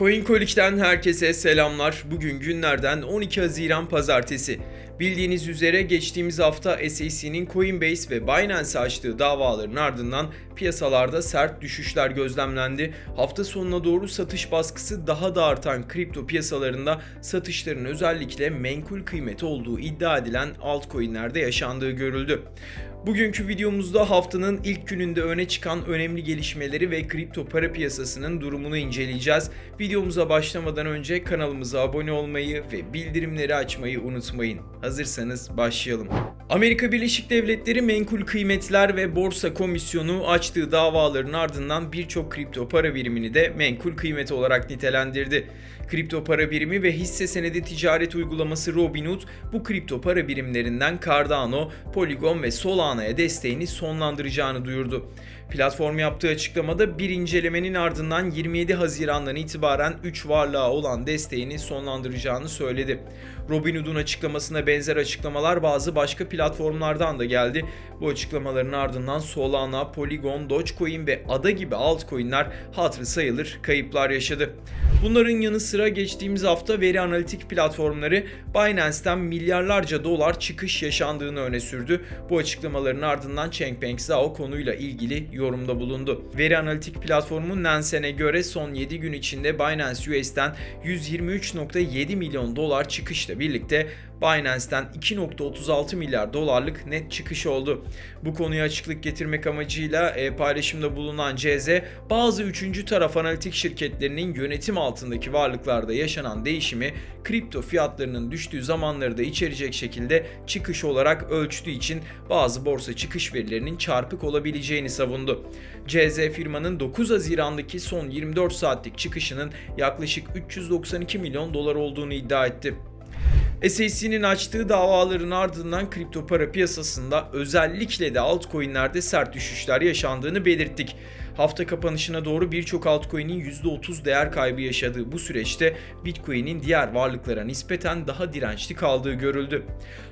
CoinColic'ten herkese selamlar. Bugün günlerden 12 Haziran Pazartesi. Bildiğiniz üzere geçtiğimiz hafta SEC'nin Coinbase ve Binance açtığı davaların ardından piyasalarda sert düşüşler gözlemlendi. Hafta sonuna doğru satış baskısı daha da artan kripto piyasalarında satışların özellikle menkul kıymeti olduğu iddia edilen altcoin'lerde yaşandığı görüldü. Bugünkü videomuzda haftanın ilk gününde öne çıkan önemli gelişmeleri ve kripto para piyasasının durumunu inceleyeceğiz. Videomuza başlamadan önce kanalımıza abone olmayı ve bildirimleri açmayı unutmayın. Hazırsanız başlayalım. Amerika Birleşik Devletleri Menkul Kıymetler ve Borsa Komisyonu açtığı davaların ardından birçok kripto para birimini de menkul kıymet olarak nitelendirdi. Kripto para birimi ve hisse senedi ticaret uygulaması Robinhood bu kripto para birimlerinden Cardano, Polygon ve Solana'ya desteğini sonlandıracağını duyurdu. Platform yaptığı açıklamada bir incelemenin ardından 27 Haziran'dan itibaren 3 varlığa olan desteğini sonlandıracağını söyledi. Robinhood'un açıklamasına benzer açıklamalar bazı başka platformlardan da geldi. Bu açıklamaların ardından Solana, Polygon, Dogecoin ve ADA gibi altcoin'ler hatırı sayılır kayıplar yaşadı. Bunların yanı sıra geçtiğimiz hafta veri analitik platformları Binance'ten milyarlarca dolar çıkış yaşandığını öne sürdü. Bu açıklamaların ardından Changpeng Zhao konuyla ilgili yorumda bulundu. Veri analitik platformu Nansen'e göre son 7 gün içinde Binance US'ten 123.7 milyon dolar çıkışla birlikte Binance'ten 2.36 milyar dolarlık net çıkış oldu. Bu konuya açıklık getirmek amacıyla e, paylaşımda bulunan CZ, bazı üçüncü taraf analitik şirketlerinin yönetim altındaki varlıklarda yaşanan değişimi kripto fiyatlarının düştüğü zamanları da içerecek şekilde çıkış olarak ölçtüğü için bazı borsa çıkış verilerinin çarpık olabileceğini savundu. CZ firmanın 9 Haziran'daki son 24 saatlik çıkışının yaklaşık 392 milyon dolar olduğunu iddia etti. SEC'nin açtığı davaların ardından kripto para piyasasında özellikle de altcoin'lerde sert düşüşler yaşandığını belirttik. Hafta kapanışına doğru birçok altcoin'in %30 değer kaybı yaşadığı bu süreçte Bitcoin'in diğer varlıklara nispeten daha dirençli kaldığı görüldü.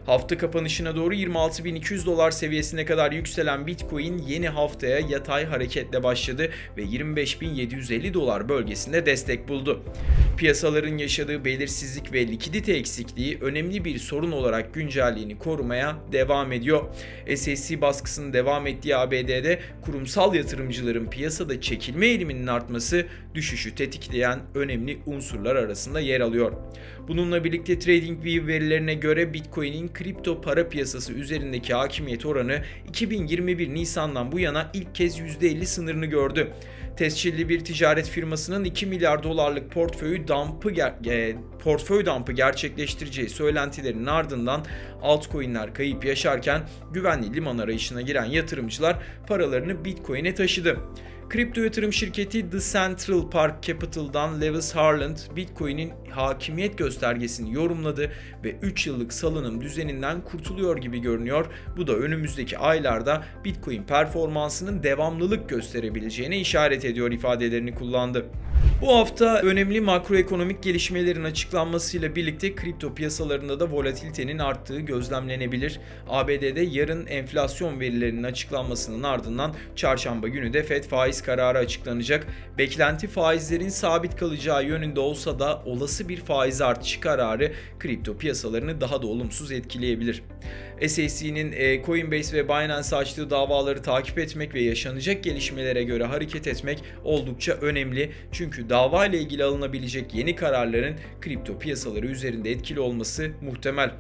Hafta kapanışına doğru 26.200 dolar seviyesine kadar yükselen Bitcoin yeni haftaya yatay hareketle başladı ve 25.750 dolar bölgesinde destek buldu. Piyasaların yaşadığı belirsizlik ve likidite eksikliği önemli bir sorun olarak güncelliğini korumaya devam ediyor. SEC baskısının devam ettiği ABD'de kurumsal yatırımcıların piyasada çekilme eğiliminin artması düşüşü tetikleyen önemli unsurlar arasında yer alıyor. Bununla birlikte TradingView verilerine göre Bitcoin'in kripto para piyasası üzerindeki hakimiyet oranı 2021 Nisan'dan bu yana ilk kez %50 sınırını gördü. Tescilli bir ticaret firmasının 2 milyar dolarlık portföyü dump'ı ger- portföy dump'ı gerçekleştireceği söylentilerinin ardından altcoin'ler kayıp yaşarken güvenli liman arayışına giren yatırımcılar paralarını Bitcoin'e taşıdı. Kripto yatırım şirketi The Central Park Capital'dan Lewis Harland, Bitcoin'in hakimiyet göstergesini yorumladı ve 3 yıllık salınım düzeninden kurtuluyor gibi görünüyor. Bu da önümüzdeki aylarda Bitcoin performansının devamlılık gösterebileceğine işaret ediyor ifadelerini kullandı. Bu hafta önemli makroekonomik gelişmelerin açıklanmasıyla birlikte kripto piyasalarında da volatilitenin arttığı gözlemlenebilir. ABD'de yarın enflasyon verilerinin açıklanmasının ardından çarşamba günü de Fed faiz kararı açıklanacak. Beklenti faizlerin sabit kalacağı yönünde olsa da olası bir faiz artışı kararı kripto piyasalarını daha da olumsuz etkileyebilir. SEC'nin e, Coinbase ve Binance açtığı davaları takip etmek ve yaşanacak gelişmelere göre hareket etmek oldukça önemli. Çünkü dava ile ilgili alınabilecek yeni kararların kripto piyasaları üzerinde etkili olması muhtemel.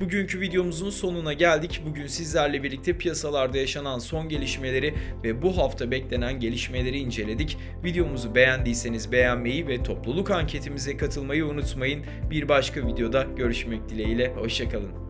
Bugünkü videomuzun sonuna geldik. Bugün sizlerle birlikte piyasalarda yaşanan son gelişmeleri ve bu hafta beklenen gelişmeleri inceledik. Videomuzu beğendiyseniz beğenmeyi ve topluluk anketimize katılmayı unutmayın. Bir başka videoda görüşmek dileğiyle. Hoşçakalın.